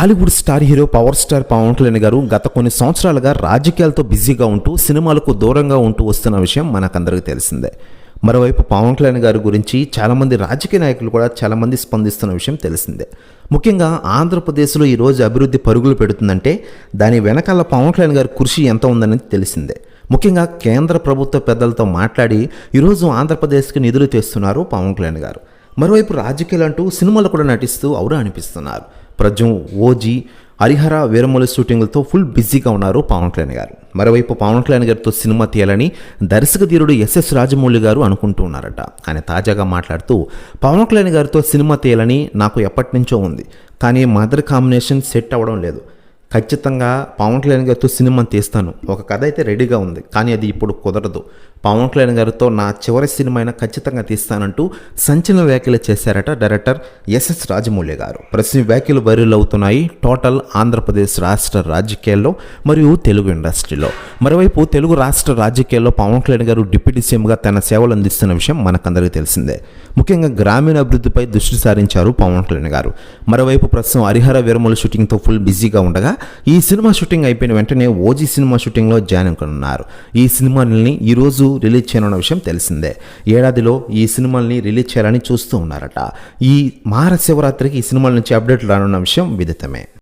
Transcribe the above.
Tollywood star hero power star Pawan Kalyan garu గత కొన్ని సంవత్సరాలుగా రాజకీయాలతో బిజీగా ఉంటూ సినిమాలకు దూరంగా ఉంటూ వస్తున్న విషయం మనకందరికీ తెలిసిందే. మరోవైపు పవన్ కళ్యాణ్ గారి గురించి చాలామంది రాజకీయ నాయకులు కూడా చాలామంది స్పందిస్తున్న విషయం తెలిసిందే. ముఖ్యంగా ఆంధ్రప్రదేశ్లో ఈరోజు అభివృద్ధి పరుగులు పెడుతుందంటే దాని వెనకాల పవన్ కళ్యాణ్ గారి కృషి ఎంత ఉందని తెలిసిందే. ముఖ్యంగా కేంద్ర ప్రభుత్వ పెద్దలతో మాట్లాడి ఈరోజు ఆంధ్రప్రదేశ్కి నిధులు తెస్తున్నారు పవన్ కళ్యాణ్ గారు. మరోవైపు రాజకీయాలు అంటూ సినిమాలు కూడా నటిస్తూ అవరు అనిపిస్తున్నారు. ప్రజం ఓజీ హరిహర వీరముల షూటింగ్లతో ఫుల్ బిజీగా ఉన్నారు పవన్ కళ్యాణ్ గారు. మరోవైపు పవన్ కళ్యాణ్ గారితో సినిమా తీయాలని దర్శక ధీరుడు ఎస్ఎస్ రాజమౌళి గారు అనుకుంటూ ఉన్నారట. ఆయన తాజాగా మాట్లాడుతూ పవన్ కళ్యాణ్ గారితో సినిమా తీయాలని నాకు ఎప్పటి నుంచో ఉంది. కానీ మదర్ కాంబినేషన్ సెట్ అవ్వడం లేదు. ఖచ్చితంగా పవన్ కళ్యాణ్ గారితో సినిమా తీస్తాను. ఒక కథ అయితే రెడీగా ఉంది కానీ అది ఇప్పుడు కుదరదు. పవన్ కళ్యాణ్ గారితో నా చివరి సినిమా అయినా ఖచ్చితంగా తీస్తానంటూ సంచలన వ్యాఖ్యలు చేశారట డైరెక్టర్ ఎస్ఎస్ రాజమౌళి గారు. ప్రస్తుతం వ్యాఖ్యలు వైరల్ అవుతున్నాయి టోటల్ ఆంధ్రప్రదేశ్ రాష్ట్ర రాజకీయాల్లో మరియు తెలుగు ఇండస్ట్రీలో. మరోవైపు తెలుగు రాష్ట్ర రాజకీయాల్లో పవన్ కళ్యాణ్ గారు డిప్యూటీ సీఎంగా తన సేవలు అందిస్తున్న విషయం మనకందరికీ తెలిసిందే. ముఖ్యంగా గ్రామీణ అభివృద్ధిపై దృష్టి సారించారు పవన్ కళ్యాణ్ గారు. మరోవైపు ప్రస్తుతం హరిహర విరమల షూటింగ్తో ఫుల్ బిజీగా ఉండగా ఈ సినిమా షూటింగ్ అయిపోయిన వెంటనే ఓజీ సినిమా షూటింగ్లో జాయిన్ అనుకున్నారు. ఈ సినిమాల్ని ఈరోజు రిలీజ్ చేయనున్న విషయం తెలిసిందే. ఏడాదిలో ఈ సినిమాల్ని రిలీజ్ చేయాలని చూస్తూ ఉన్నారట. ఈ మహాశివరాత్రికి ఈ సినిమాల నుంచి అప్డేట్లు రానున్న విషయం విదితమే.